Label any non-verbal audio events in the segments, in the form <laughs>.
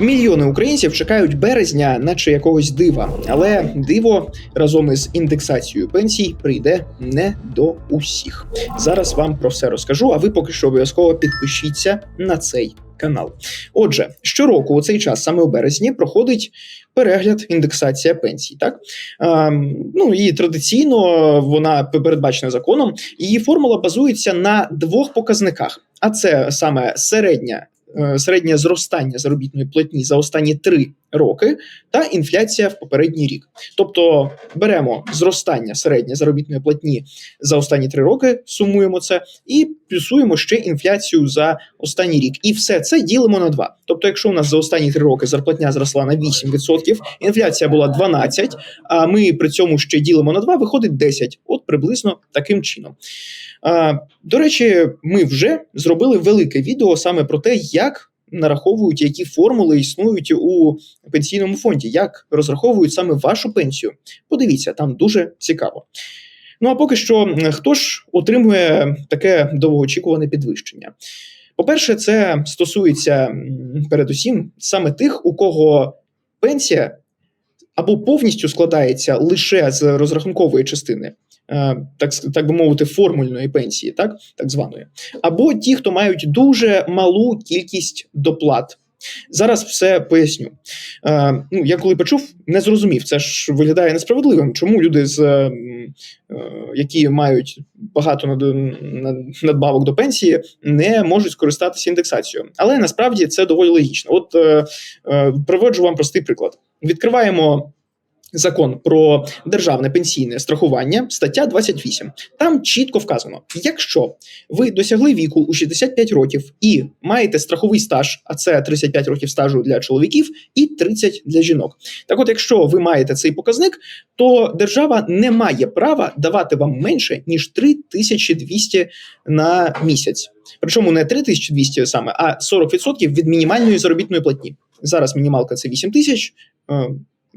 Мільйони українців чекають березня, наче якогось дива, але диво разом із індексацією пенсій прийде не до усіх. Зараз вам про все розкажу. А ви поки що обов'язково підпишіться на цей канал. Отже, щороку у цей час, саме у березні, проходить перегляд індексація пенсій. Так ем, ну і традиційно вона передбачена законом. Її формула базується на двох показниках: а це саме середня. Е, Середнє зростання заробітної платні за останні три роки та інфляція в попередній рік. Тобто беремо зростання середньої заробітної платні за останні три роки, сумуємо це і плюсуємо ще інфляцію за останній рік. І все це ділимо на два. Тобто, якщо у нас за останні три роки зарплатня зросла на 8%, інфляція була 12%, а ми при цьому ще ділимо на 2, виходить 10%. От приблизно таким чином. До речі, ми вже зробили велике відео саме про те, як нараховують, які формули існують у пенсійному фонді, як розраховують саме вашу пенсію. Подивіться, там дуже цікаво. Ну а поки що, хто ж отримує таке довгоочікуване підвищення? По-перше, це стосується передусім саме тих, у кого пенсія або повністю складається лише з розрахункової частини, так, так би мовити, формульної пенсії, так, так званої, або ті, хто мають дуже малу кількість доплат. Зараз все поясню. Е, ну, я коли почув, не зрозумів. Це ж виглядає несправедливим. Чому люди, з, е, е, які мають багато над, над- надбавок до пенсії, не можуть скористатися індексацією? Але насправді це доволі логічно. От е, е, вам простий приклад. Відкриваємо. Закон про державне пенсійне страхування, стаття 28. Там чітко вказано: якщо ви досягли віку у 65 років і маєте страховий стаж, а це 35 років стажу для чоловіків і 30 для жінок. Так, от, якщо ви маєте цей показник, то держава не має права давати вам менше ніж 3200 на місяць. Причому не 3200 саме, а 40% від мінімальної заробітної платні. Зараз мінімалка це 8 тисяч.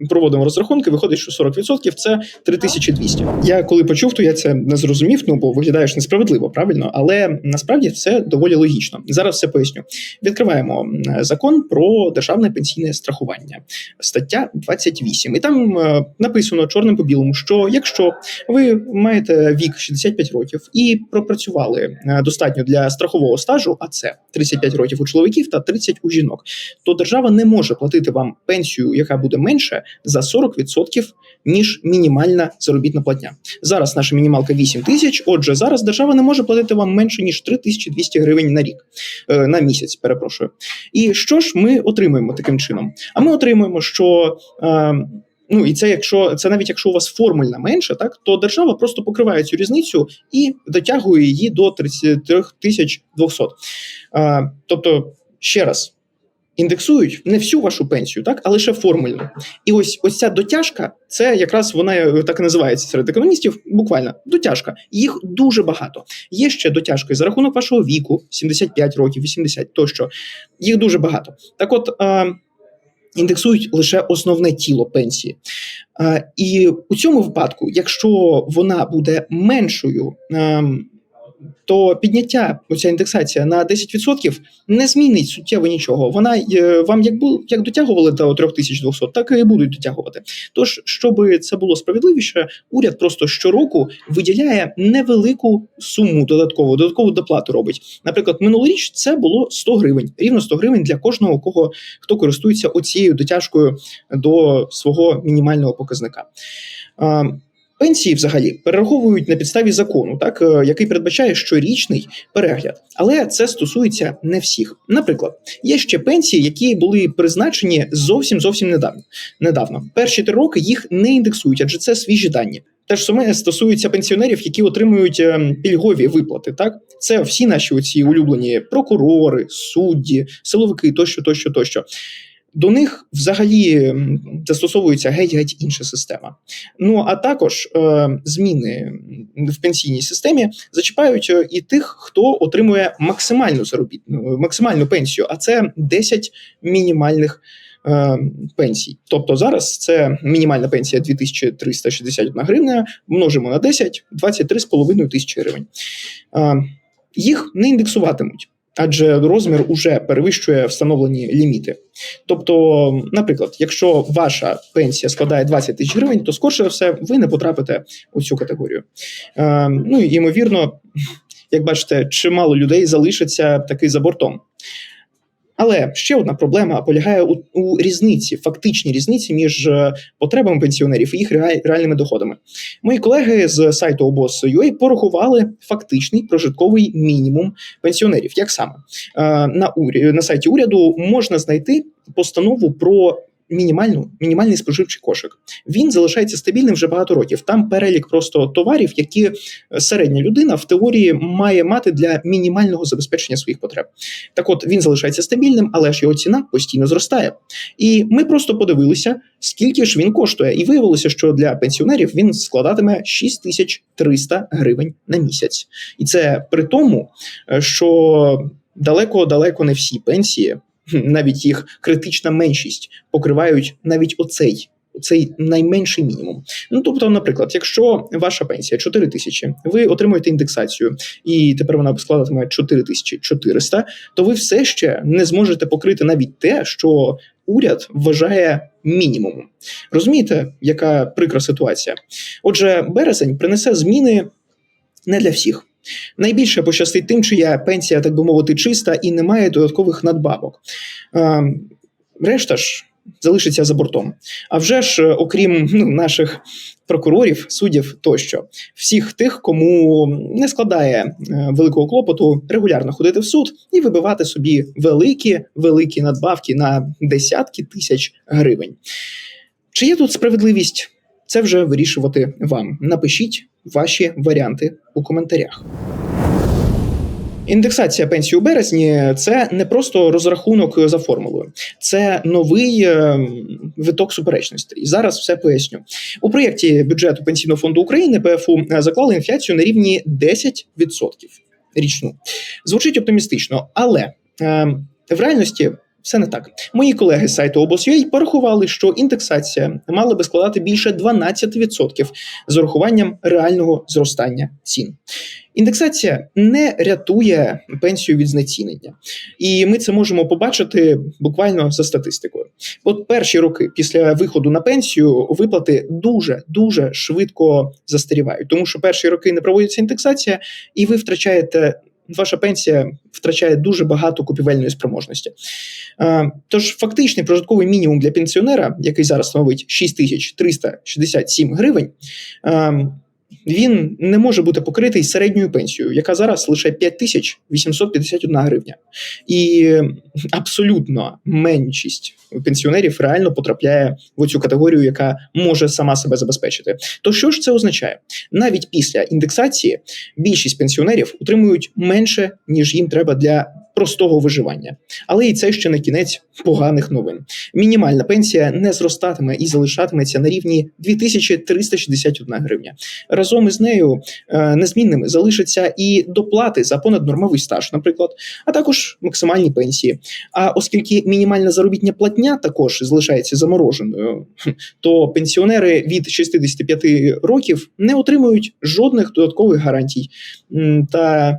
Проводимо розрахунки, виходить, що 40% це 3200. Я коли почув, то я це не зрозумів, ну бо виглядаєш несправедливо, правильно, але насправді все доволі логічно. Зараз все поясню. Відкриваємо закон про державне пенсійне страхування, стаття 28. І там е, написано чорним по білому, що якщо ви маєте вік 65 років і пропрацювали е, достатньо для страхового стажу, а це 35 років у чоловіків та 30 у жінок, то держава не може платити вам пенсію, яка буде менше за 40% ніж мінімальна заробітна платня. Зараз наша мінімалка 8 тисяч. Отже, зараз держава не може платити вам менше ніж 3200 гривень на рік е, на місяць. Перепрошую. І що ж ми отримуємо таким чином? А ми отримуємо, що. Е, Ну і це якщо це навіть якщо у вас формульна менше, так то держава просто покриває цю різницю і дотягує її до 33 тисяч 200. Е, тобто, ще раз, індексують не всю вашу пенсію, так, а лише формульну. І ось ось ця дотяжка, це якраз вона е, так і називається серед економістів. Буквально дотяжка. Їх дуже багато. Є ще дотяжки за рахунок вашого віку, 75 років, 80 тощо. Їх дуже багато. Так, от. Е, Індексують лише основне тіло пенсії. Е, і у цьому випадку, якщо вона буде меншою, ем, то підняття оця індексація на 10% не змінить суттєво нічого. Вона е, вам як бу, як дотягували до 3200, так і будуть дотягувати. Тож, щоб це було справедливіше, уряд просто щороку виділяє невелику суму додаткову, додаткову доплату робить. Наприклад, минулоріч це було 100 гривень, рівно 100 гривень для кожного, кого хто користується оцією дотяжкою до свого мінімального показника. Пенсії взагалі перераховують на підставі закону, так е, який передбачає щорічний перегляд, але це стосується не всіх. Наприклад, є ще пенсії, які були призначені зовсім зовсім недавно. Недавно перші три роки їх не індексують, адже це свіжі дані. Те ж саме стосується пенсіонерів, які отримують ем, пільгові виплати. Так, це всі наші оці улюблені прокурори, судді, силовики тощо, тощо, тощо. До них взагалі застосовується геть-геть інша система. Ну а також е, зміни в пенсійній системі зачіпають е, і тих, хто отримує максимальну заробітну максимальну пенсію, а це 10 мінімальних. е, Пенсій, тобто зараз це мінімальна пенсія 2361 гривня, множимо на 10, 23,5 тисячі гривень. Е, Їх не індексуватимуть. Адже розмір уже перевищує встановлені ліміти. Тобто, наприклад, якщо ваша пенсія складає 20 тисяч гривень, то скорше за все ви не потрапите у цю категорію. Е, ну і ймовірно, як бачите, чимало людей залишиться таки за бортом. Але ще одна проблема полягає у, у різниці, фактичній різниці між е, потребами пенсіонерів і їх реальними доходами. Мої колеги з сайту обоз.ua порахували фактичний прожитковий мінімум пенсіонерів. Як саме Е, на на сайті уряду можна знайти постанову про. Мінімальну мінімальний споживчий кошик він залишається стабільним вже багато років. Там перелік просто товарів, які е, середня людина в теорії має мати для мінімального забезпечення своїх потреб. Так, от він залишається стабільним, але ж його ціна постійно зростає. І ми просто подивилися, скільки ж він коштує, і виявилося, що для пенсіонерів він складатиме 6300 гривень на місяць, і це при тому, е, що далеко далеко не всі пенсії, навіть їх критична меншість, покривають навіть оцей. Цей найменший мінімум. Ну тобто, наприклад, якщо ваша пенсія 4 тисячі, ви отримуєте індексацію, і тепер вона складатиме 4400, то ви все ще не зможете покрити навіть те, що уряд вважає мінімумом. Розумієте, яка прикра ситуація? Отже, березень принесе зміни не для всіх. Найбільше пощастить тим, чия пенсія, так би мовити, чиста і немає додаткових надбавок. Е, решта ж залишиться за бортом. А вже ж, е, окрім ну, наших прокурорів, суддів тощо, всіх тих, кому не складає е, великого клопоту регулярно ходити в суд і вибивати собі великі великі надбавки на десятки тисяч гривень. Чи є тут справедливість? Це вже вирішувати вам. Напишіть ваші варіанти у коментарях. Індексація пенсії у березні це не просто розрахунок за формулою, це новий е, виток суперечностей. І зараз все поясню. У проєкті бюджету Пенсійного фонду України ПФУ заклали інфляцію на рівні 10% річну. Звучить оптимістично, але е, в реальності. Все не так. Мої колеги з сайту обос.ua порахували, що індексація мала би складати більше 12% з урахуванням реального зростання цін. Індексація не рятує пенсію від знецінення, і ми це можемо побачити буквально за статистикою. От перші роки після виходу на пенсію виплати дуже дуже швидко застарівають, тому що перші роки не проводиться індексація, і ви втрачаєте. Ваша пенсія втрачає дуже багато купівельної спроможності. Е, Тож фактичний прожитковий мінімум для пенсіонера, який зараз становить 6367 гривень, е, він не може бути покритий середньою пенсією, яка зараз лише 5851 гривня. І абсолютно меншість пенсіонерів реально потрапляє в цю категорію, яка може сама себе забезпечити. То що ж це означає? Навіть після індексації більшість пенсіонерів отримують менше, ніж їм треба для простого виживання. Але і це ще не кінець поганих новин. Мінімальна пенсія не зростатиме і залишатиметься на рівні 2361 гривня. Разом із нею е, незмінними залишаться і доплати за понаднормовий стаж, наприклад, а також максимальні пенсії. А оскільки мінімальна заробітня платня також залишається замороженою, то пенсіонери від 65 років не отримують жодних додаткових гарантій. Та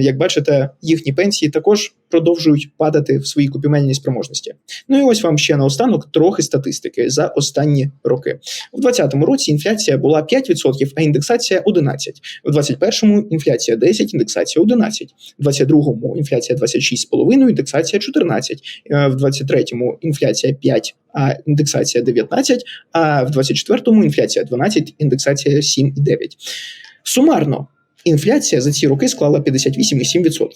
як бачите, їхні пенсії також продовжують падати в своїй купівельній спроможності. Ну і ось вам ще наостанок трохи статистики за останні роки. У 2020 році інфляція була 5%, а індексація 11%. У 2021 інфляція 10%, індексація 11%. У 2022 інфляція 26,5%, індексація 14%. Е, В 2023 інфляція 5%, а індексація 19%, а в 2024 інфляція 12%, індексація 7,9%. Сумарно Інфляція за ці роки склала 58,7%,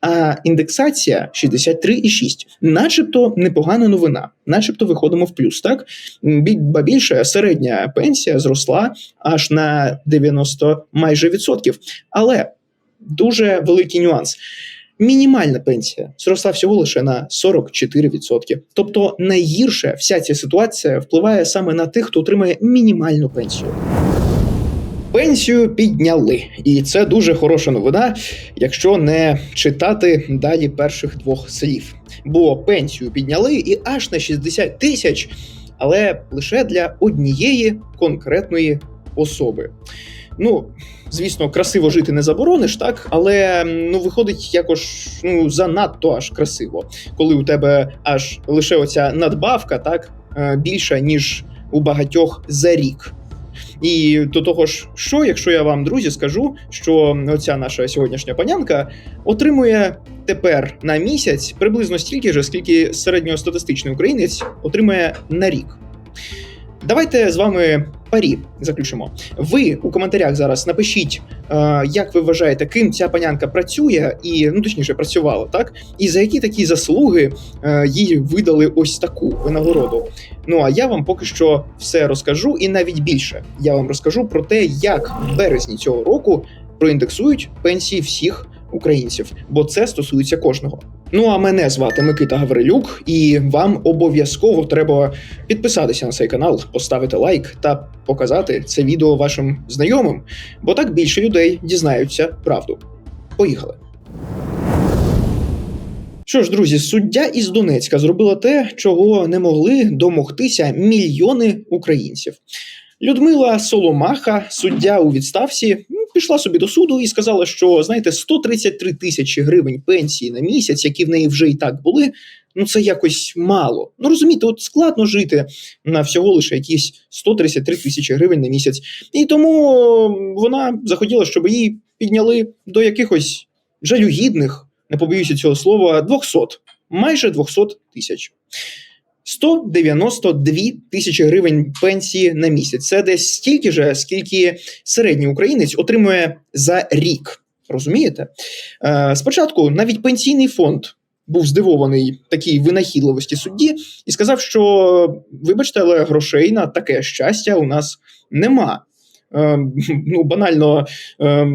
а індексація 63,6%. Начебто непогана новина, начебто виходимо в плюс. Так ба більше середня пенсія зросла аж на 90 майже відсотків. Але дуже великий нюанс. Мінімальна пенсія зросла всього лише на 44%. Тобто найгірше вся ця ситуація впливає саме на тих, хто отримає мінімальну пенсію. Пенсію підняли, і це дуже хороша новина, якщо не читати далі перших двох слів. Бо пенсію підняли і аж на 60 тисяч, але лише для однієї конкретної особи. Ну, звісно, красиво жити не заборониш, так, але ну виходить якось ну занадто аж красиво, коли у тебе аж лише оця надбавка, так е, більша ніж у багатьох за рік. І до того ж, що, якщо я вам, друзі, скажу, що оця наша сьогоднішня панянка отримує тепер на місяць приблизно стільки ж, скільки середньостатистичний українець отримує на рік. Давайте з вами парі заключимо. Ви у коментарях зараз напишіть, е, як ви вважаєте, ким ця панянка працює, і ну точніше працювала, так? І за які такі заслуги е, їй видали ось таку винагороду. Ну а я вам поки що все розкажу, і навіть більше я вам розкажу про те, як в березні цього року проіндексують пенсії всіх українців, бо це стосується кожного. Ну а мене звати Микита Гаврилюк, і вам обов'язково треба підписатися на цей канал, поставити лайк та показати це відео вашим знайомим, бо так більше людей дізнаються правду. Поїхали. Що ж, друзі, суддя із Донецька зробила те, чого не могли домогтися мільйони українців. Людмила Соломаха, суддя у відставці, ну, пішла собі до суду і сказала, що знаєте, 133 тисячі гривень пенсії на місяць, які в неї вже і так були. Ну це якось мало. Ну розумієте, от складно жити на всього лише якісь 133 тисячі гривень на місяць. І тому вона захотіла, щоб її підняли до якихось жалюгідних, не побоюся цього слова, 200, майже 200 тисяч. 192 тисячі гривень пенсії на місяць. Це десь стільки же, скільки середній українець отримує за рік. Розумієте? Е, Спочатку навіть пенсійний фонд був здивований такій винахідливості судді і сказав, що вибачте, але грошей на таке щастя у нас нема. Е, ну, банально, е,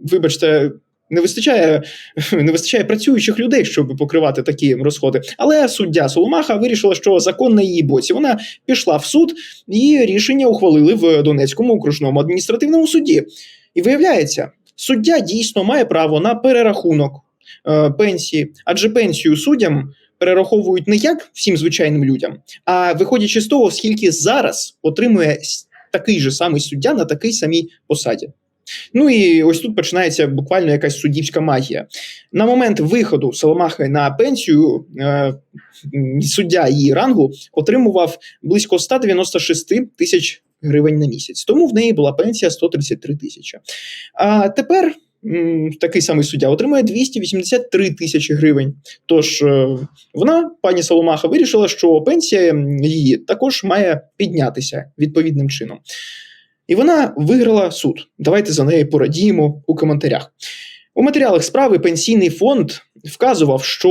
вибачте, не вистачає <laughs> не вистачає працюючих людей, щоб покривати такі розходи. Але суддя Соломаха вирішила, що закон на її боці. Вона пішла в суд, і рішення ухвалили в Донецькому окружному адміністративному суді. І виявляється, суддя дійсно має право на перерахунок е, пенсії, адже пенсію суддям перераховують не як всім звичайним людям, а виходячи з того, скільки зараз отримує такий же самий суддя на такій самій посаді. Ну і ось тут починається буквально якась суддівська магія. На момент виходу Соломахи на пенсію е, суддя її рангу отримував близько 196 тисяч гривень на місяць. Тому в неї була пенсія 133 тисячі. А тепер такий самий суддя отримує 283 тисячі гривень. Тож е, вона, пані Соломаха, вирішила, що пенсія її також має піднятися відповідним чином. І вона виграла суд. Давайте за неї порадіємо у коментарях. У матеріалах справи пенсійний фонд вказував, що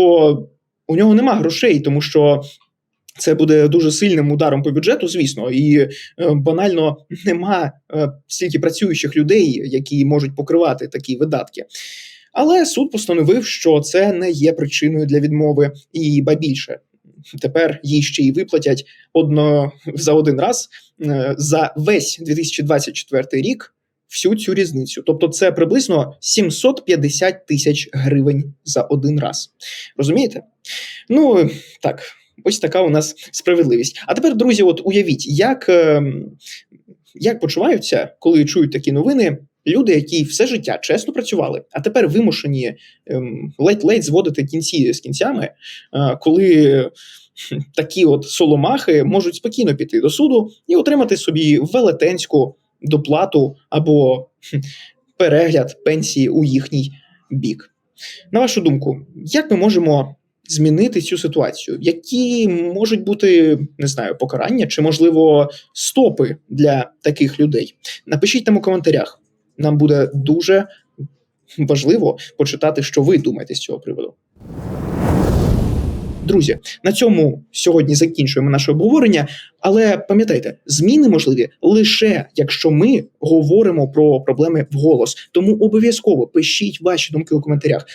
у нього нема грошей, тому що це буде дуже сильним ударом по бюджету, звісно, і е, банально нема е, стільки працюючих людей, які можуть покривати такі видатки. Але суд постановив, що це не є причиною для відмови, і ба більше тепер їй ще й виплатять одно за один раз е, за весь 2024 рік. Всю цю різницю, тобто це приблизно 750 тисяч гривень за один раз. Розумієте? Ну так, ось така у нас справедливість. А тепер, друзі, от уявіть, як, ем, як почуваються, коли чують такі новини. Люди, які все життя чесно працювали, а тепер вимушені ем, ледь-ледь зводити кінці з кінцями, е, коли такі от соломахи можуть спокійно піти до суду і отримати собі велетенську доплату або перегляд пенсії у їхній бік. На вашу думку, як ми можемо змінити цю ситуацію? Які можуть бути не знаю, покарання чи, можливо, стопи для таких людей? Напишіть там у коментарях. Нам буде дуже важливо почитати, що ви думаєте з цього приводу. Друзі, на цьому сьогодні закінчуємо наше обговорення. Але пам'ятайте, зміни можливі лише якщо ми говоримо про проблеми вголос. Тому обов'язково пишіть ваші думки у коментарях.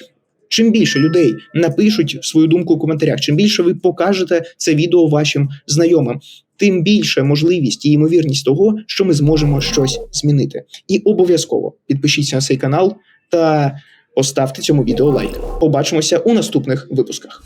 Чим більше людей напишуть свою думку у коментарях, чим більше ви покажете це відео вашим знайомим, тим більше можливість і ймовірність того, що ми зможемо щось змінити. І обов'язково підпишіться на цей канал та поставте цьому відео лайк. Побачимося у наступних випусках.